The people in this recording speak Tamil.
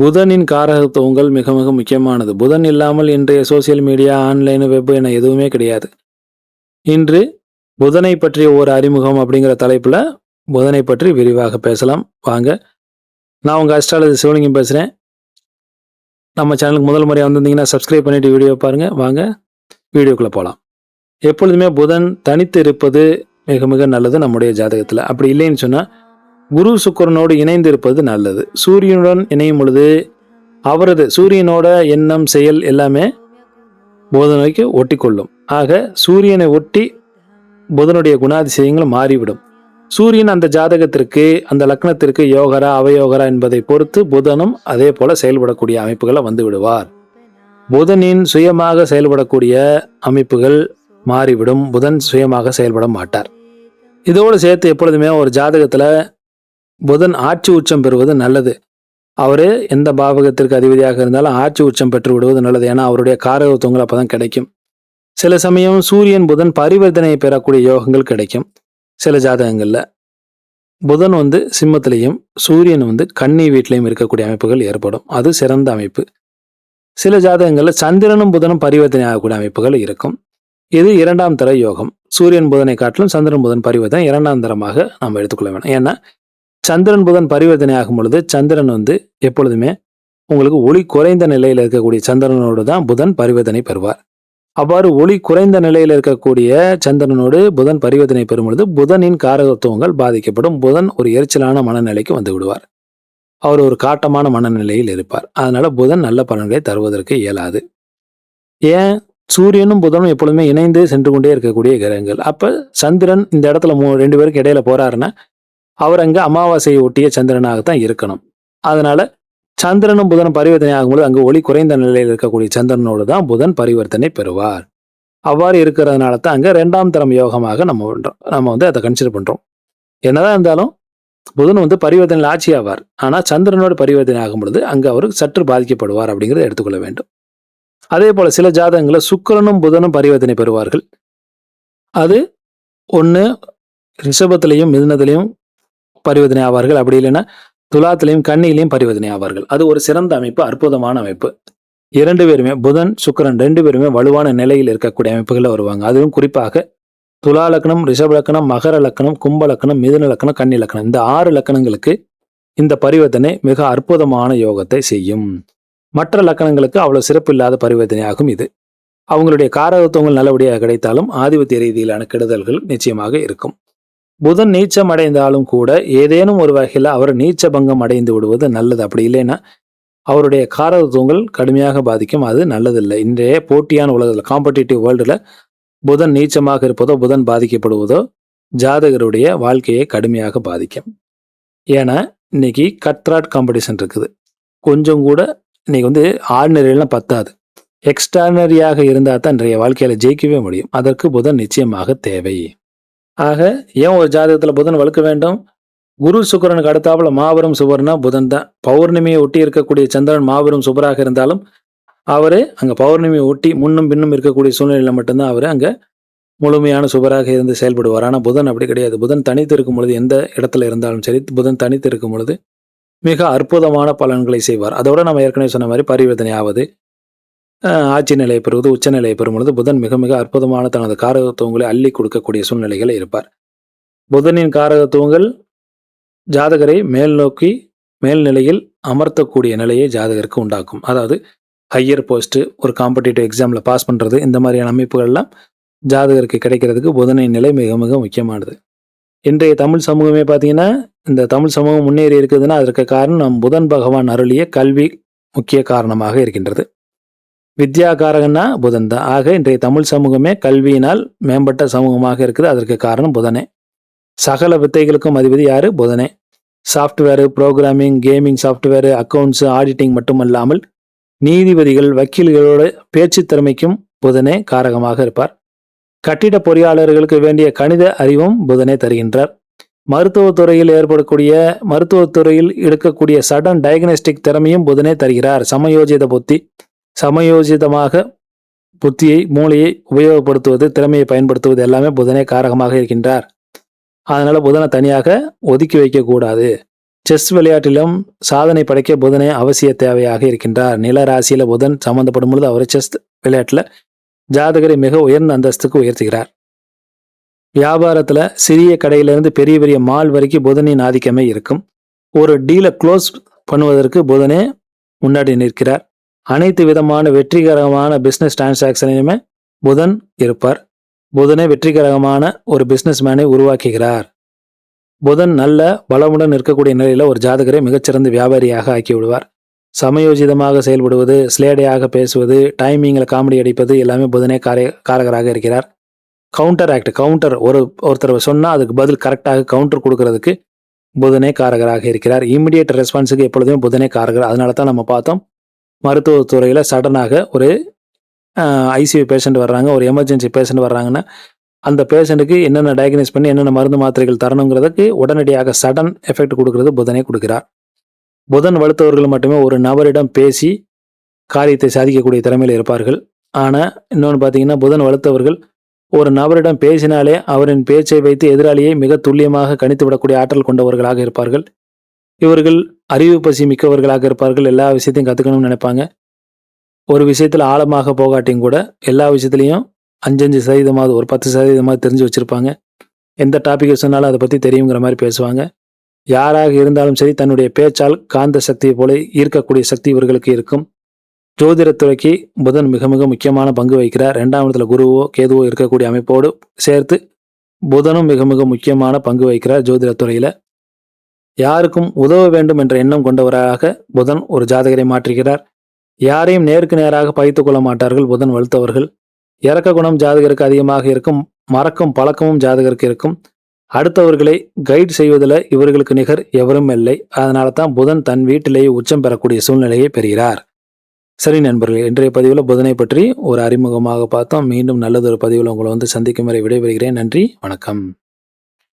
புதனின் காரகத்துவங்கள் மிக மிக முக்கியமானது. புதன் இல்லாமல் இன்றைய சோசியல் மீடியா ஆன்லைன் வெப் என எதுவுமே கிடையாது. இன்று புதனை பற்றிய ஒரு அறிமுகம் அப்படிங்கிற தலைப்பில் புதனை பற்றி விரிவாக பேசலாம். வாங்க. நான் உங்கள் அஸ்ட்ராலஜி சிவலிங்கம் பேசுகிறேன் நம்ம சேனலுக்கு முதல் முறையாக வந்திருந்தீங்கன்னா சப்ஸ்கிரைப் பண்ணிவிட்டு வீடியோ பாருங்கள் வாங்க வீடியோக்குள்ளே போகலாம் எப்பொழுதுமே புதன் தனித்து இருப்பது மிக மிக நல்லது நம்முடைய ஜாதகத்தில். அப்படி இல்லைன்னு சொன்னால் குரு சுக்கரனோடு இணைந்து இருப்பது நல்லது. சூரியனுடன் இணையும் பொழுது அவரது சூரியனோட எண்ணம் செயல் எல்லாமே புதனுக்கு ஒட்டி கொள்ளும் ஆக சூரியனை ஒட்டி புதனுடைய குணாதிசயங்கள் மாறிவிடும். சூரியன் அந்த ஜாதகத்திற்கு அந்த லக்னத்திற்கு யோகரா அவயோகரா என்பதை பொறுத்து புதனும் அதே போல செயல்படக்கூடிய அமைப்புகளை வந்து விடுவார். புதனின் சுயமாக செயல்படக்கூடிய அமைப்புகள் மாறிவிடும். புதன் சுயமாக செயல்பட மாட்டார். இதோடு சேர்த்து எப்பொழுதுமே ஒரு ஜாதகத்தில் புதன் ஆட்சி உச்சம் பெறுவது நல்லது. அவர் எந்த பாவகத்திற்கு அதிபதியாக இருந்தாலும் ஆட்சி உச்சம் பெற்று விடுவது நல்லது. ஏன்னா அவருடைய காரகத்துவங்கள் அப்போதான் கிடைக்கும். சில சமயம் சூரியன் புதன் பரிவர்த்தனையை பெறக்கூடிய யோகங்கள் கிடைக்கும். சில ஜாதகங்களில் புதன் வந்து சிம்மத்திலையும் சூரியன் வந்து கன்னி வீட்டிலையும் இருக்கக்கூடிய அமைப்புகள் ஏற்படும். அது சிறந்த அமைப்பு. சில ஜாதகங்களில் சந்திரனும் புதனும் பரிவர்த்தனை ஆகக்கூடிய அமைப்புகள் இருக்கும். இது இரண்டாம் தர யோகம். சூரியன் புதனை காட்டிலும் சந்திரன் புதன் பரிவர்த்தனை இரண்டாம் தரமாக நாம் எடுத்துக்கொள்ள வேணும் ஏன்னா சந்திரன் புதன் பரிவர்த்தனை ஆகும் பொழுது சந்திரன் வந்து எப்பொழுதுமே உங்களுக்கு ஒளி குறைந்த நிலையில் இருக்கக்கூடிய சந்திரனோடு தான் புதன் பரிவர்த்தனை பெறுவார். அவ்வாறு ஒளி குறைந்த நிலையில் இருக்கக்கூடிய சந்திரனோடு புதன் பரிவர்த்தனை பெறும் பொழுது புதனின் காரகத்துவங்கள் பாதிக்கப்படும். புதன் ஒரு எரிச்சலான மனநிலைக்கு வந்து விடுவார். அவர் ஒரு காட்டமான மனநிலையில் இருப்பார். அதனால புதன் நல்ல பலன்களை தருவதற்கு இயலாது. ஏன்? சூரியனும் புதனும் எப்பொழுதுமே இணைந்து சென்று கொண்டே இருக்கக்கூடிய கிரகங்கள். அப்ப சந்திரன் இந்த இடத்துல மூ ரெண்டு பேருக்கு இடையில போறாருன்னா அவர் அங்கே அமாவாசையை ஒட்டிய சந்திரனாகத்தான் இருக்கணும். அதனால சந்திரனும் புதனும் பரிவர்த்தனை ஆகும்போது அங்கு ஒளி குறைந்த நிலையில் இருக்கக்கூடிய சந்திரனோடு தான் புதன் பரிவர்த்தனை பெறுவார். அவ்வாறு இருக்கிறதுனால தான் அங்கே ரெண்டாம் தரம் யோகமாக நம்ம பண்றோம் நம்ம வந்து அதை கன்சிடர் பண்ணுறோம் என்னதான் இருந்தாலும் புதன் வந்து பரிவர்த்தனையில் ஆட்சி ஆவார். ஆனால் சந்திரனோடு பரிவர்த்தனை ஆகும் பொழுது அவர் சற்று பாதிக்கப்படுவார் அப்படிங்கிறத எடுத்துக்கொள்ள வேண்டும். அதே போல் சில ஜாதகங்களில் சுக்கரனும் புதனும் பரிவர்த்தனை பெறுவார்கள். அது ஒன்று ரிஷபத்திலையும் மிதுனத்திலையும் பரிவர்த்தனை ஆவார்கள். அப்படி இல்லைன்னா துலாத்திலையும் கண்ணிலையும் பரிவர்த்தனை ஆவார்கள். அது ஒரு சிறந்த அமைப்பு அற்புதமான அமைப்பு. இரண்டு பேருமே புதன் சுக்கிரன் ரெண்டு பேருமே வலுவான நிலையில் இருக்கக்கூடிய அமைப்புகளில் வருவாங்க. அதுவும் குறிப்பாக துலா லக்னம் ரிஷப லக்னம் மகர லக்னம் கும்ப லக்னம் மிதுன லக்னம் கன்னி லக்னம் இந்த ஆறு லக்கணங்களுக்கு இந்த பரிவர்த்தனை மிக அற்புதமான யோகத்தை செய்யும். மற்ற லக்கணங்களுக்கு அவ்வளவு சிறப்பு இல்லாத பரிவர்த்தனையாகும் இது. அவங்களுடைய காரகத்துவங்கள் நல்லபடியாக கிடைத்தாலும் ஆதிபத்திய ரீதியிலான கெடுதல்கள் நிச்சயமாக இருக்கும். புதன் நீச்சம் அடைந்தாலும் கூட ஏதேனும் ஒரு வகையில் அவர் நீச்ச பங்கம் அடைந்து விடுவது நல்லது. அப்படி இல்லைன்னா அவருடைய காரதத்துவங்கள் கடுமையாக பாதிக்கும். அது நல்லதில்லை. இன்றைய போட்டியான உலகத்தில் காம்படிட்டிவ் வேர்ல்டில் புதன் நீச்சமாக இருப்பதோ புதன் பாதிக்கப்படுவதோ ஜாதகருடைய வாழ்க்கையை கடுமையாக பாதிக்கும். ஏன்னா இன்னைக்கு கட்ராட் காம்படிஷன் இருக்குது. கொஞ்சம் கூட இன்னைக்கு வந்து ஆர்டினரியெல்லாம் பத்தாது. எக்ஸ்ட்ரானரியாக இருந்தால் தான் இன்றைய வாழ்க்கையில் ஜெயிக்கவே முடியும். அதற்கு புதன் நிச்சயமாக தேவை. ஆக ஏன் ஒரு ஜாதகத்தில் புதன் வலுக்க வேண்டும்? குரு சுக்கரனுக்கு அடுத்தாப்புல மாபெரும் சுபர்னா புதன் தான். பௌர்ணமியை ஒட்டி இருக்கக்கூடிய சந்திரன் மாபெரும் சுபராக இருந்தாலும் அவர் அங்கே பௌர்ணமியை ஒட்டி முன்னும் பின்னும் இருக்கக்கூடிய சூழ்நிலையில் மட்டும்தான் அவர் அங்கே முழுமையான சுபராக இருந்து செயல்படுவார். ஆனால் புதன் அப்படி கிடையாது. புதன் தனித்து இருக்கும் பொழுது எந்த இடத்துல இருந்தாலும் சரி புதன் தனித்து இருக்கும் பொழுது மிக அற்புதமான பலன்களை செய்வார். அதோட நம்ம ஏற்கனவே சொன்ன மாதிரி பரிவர்த்தனை ஆவது. ஆட்சி நிலையை பெறுவது உச்ச நிலையை பெறும் பொழுது புதன் மிக மிக அற்புதமான தனது காரகத்துவங்களை அள்ளி கொடுக்கக்கூடிய சூழ்நிலைகளை இருப்பார். புதனின் காரகத்துவங்கள் ஜாதகரை மேல் நோக்கி மேல்நிலையில் அமர்த்தக்கூடிய நிலையை ஜாதகருக்கு உண்டாக்கும். அதாவது ஹையர் போஸ்ட்டு ஒரு காம்படிட்டிவ் எக்ஸாமில் பாஸ் பண்ணுறது இந்த மாதிரியான அமைப்புகள்லாம் ஜாதகருக்கு கிடைக்கிறதுக்கு புதனின் நிலை மிக மிக முக்கியமானது. இன்றைய தமிழ் சமூகமே பார்த்தீங்கன்னா இந்த தமிழ் சமூகம் முன்னேறி இருக்குதுன்னா அதற்கு காரணம் நம் புதன் பகவான் அருளிய கல்வி முக்கிய காரணமாக இருக்கின்றது. வித்யாகாரகன்னா புதன் தான். ஆக இன்றைய தமிழ் சமூகமே கல்வியினால் மேம்பட்ட சமூகமாக இருக்குது. அதற்கு காரணம் புதனே. சகல வித்தைகளுக்கும் அதிபதி யாரு? புதனே. Software programming gaming software accounts auditing மட்டுமல்லாமல் நீதிபதிகள் வக்கீல்களோட பேச்சு திறமைக்கும் புதனே காரகமாக இருப்பார். கட்டிட பொறியாளர்களுக்கு வேண்டிய கணித அறிவும் புதனே தருகின்றார். மருத்துவத் துறையில் ஏற்படக்கூடிய மருத்துவத்துறையில் எடுக்கக்கூடிய சடன் டயக்னஸ்டிக் திறமையும் புதனே தருகிறார். சமயோஜித புத்தி. சமயோஜிதமாக புத்தியை மூளையை உபயோகப்படுத்துவது திறமையை பயன்படுத்துவது எல்லாமே புதனே காரகமாக இருக்கின்றார். அதனால புதனை தனியாக ஒதுக்கி வைக்கக்கூடாது. செஸ் விளையாட்டிலும் சாதனை படைக்க புதனே அவசிய தேவையாக இருக்கின்றார். நில ராசியில புதன் சம்பந்தப்படும் பொழுது அவர் செஸ் விளையாட்டில் ஜாதகரை மிக உயர்ந்த அந்தஸ்துக்கு உயர்த்துகிறார். வியாபாரத்தில் சிறிய கடையிலிருந்து பெரிய பெரிய மால் வரைக்கும் புதனின் ஆதிக்கமே இருக்கும். ஒரு டீலை க்ளோஸ் பண்ணுவதற்கு புதனே முன்னாடி நிற்கிறார். அனைத்து விதமான வெற்றிகரமான பிஸ்னஸ் டிரான்சாக்சனையுமே புதன் இருப்பார். புதனே வெற்றிகரமான ஒரு பிஸ்னஸ் மேனை உருவாக்குகிறார். புதன் நல்ல பலமுடன் இருக்கக்கூடிய நிலையில் ஒரு ஜாதகரை மிகச்சிறந்த வியாபாரியாக ஆக்கி விடுவார் சமயோஜிதமாக செயல்படுவது ஸ்லேடையாக பேசுவது டைமிங்கில் காமெடி அடிப்பது எல்லாமே புதனே கார காரகராக இருக்கிறார். கவுண்டர் ஆக்ட் கவுண்டர் ஒரு ஒருத்தர் சொன்னால் அதுக்கு பதில் கரெக்டாக கவுண்டர் கொடுக்கறதுக்கு புதனே காரகராக இருக்கிறார். இமிடியேட் ரெஸ்பான்ஸுக்கு எப்பொழுதுமே புதனே காரகர் அதனால தான் நம்ம பார்த்தோம் மருத்துவத்துறையில் சடனாக ஒரு ஐசியூ பேஷண்ட் வர்றாங்க ஒரு எமர்ஜென்சி பேஷண்ட் வர்றாங்கன்னா அந்த பேஷண்ட்டுக்கு என்னென்ன டயக்னைஸ் பண்ணி என்னென்ன மருந்து மாத்திரைகள் தரணுங்கிறதுக்கு உடனடியாக சடன் எஃபெக்ட் கொடுக்கறது புதனே கொடுக்கிறார். புதன் வலுத்தவர்கள் மட்டுமே ஒரு நபரிடம் பேசி காரியத்தை சாதிக்கக்கூடிய திறமையில் இருப்பார்கள். ஆனால் இன்னொன்று பார்த்தீங்கன்னா புதன் வலுத்தவர்கள் ஒரு நபரிடம் பேசினாலே அவரின் பேச்சை வைத்து எதிராளியை மிக துல்லியமாக கணித்து விடக்கூடிய ஆற்றல் கொண்டவர்களாக இருப்பார்கள். இவர்கள் அறிவு பசி மிக்கவர்களாக இருப்பார்கள் எல்லா விஷயத்தையும் கற்றுக்கணும்னு நினைப்பாங்க. ஒரு விஷயத்தில் ஆழமாக போகாட்டியும் கூட எல்லா விஷயத்துலையும் அஞ்சஞ்சு சதவீதமாவது ஒரு பத்து சதவீதமாவது தெரிஞ்சு வச்சுருப்பாங்க. எந்த டாப்பிக்கை சொன்னாலும் அதை பற்றி தெரியுங்கிற மாதிரி பேசுவாங்க. யாராக இருந்தாலும் சரி தன்னுடைய பேச்சால் காந்த சக்தியை போல ஈர்க்கக்கூடிய சக்தி இவர்களுக்கு இருக்கும். ஜோதிடத்துறைக்கு புதன் மிக மிக முக்கியமான பங்கு வகிக்கிறார். ரெண்டாம் இடத்துல குருவோ கேதுவோ இருக்கக்கூடிய அமைப்போடு சேர்த்து புதனும் மிக மிக முக்கியமான பங்கு வகிக்கிறார் ஜோதிடத்துறையில் யாருக்கும் உதவ வேண்டும் என்ற எண்ணம் கொண்டவராக புதன் ஒரு ஜாதகரை மாற்றுகிறார். யாரையும் நேருக்கு நேராக பகைத்து கொள்ள மாட்டார்கள் புதன் வலுத்தவர்கள். இறக்க குணம் ஜாதகருக்கு அதிகமாக இருக்கும் மறக்கும் பழக்கமும் ஜாதகருக்கு இருக்கும். அடுத்தவர்களை கைட் செய்வதில் இவர்களுக்கு நிகர் எவரும் இல்லை. அதனால தான் புதன் தன் வீட்டிலேயே உச்சம் பெறக்கூடிய சூழ்நிலையை பெறுகிறார். சரி நண்பர்களே இன்றைய பதிவில் புதனை பற்றி ஒரு அறிமுகமாக பார்த்தோம். மீண்டும் நல்லதொரு பதிவில் உங்களை வந்து சந்திக்கும் வரை விடைபெறுகிறேன். நன்றி வணக்கம்.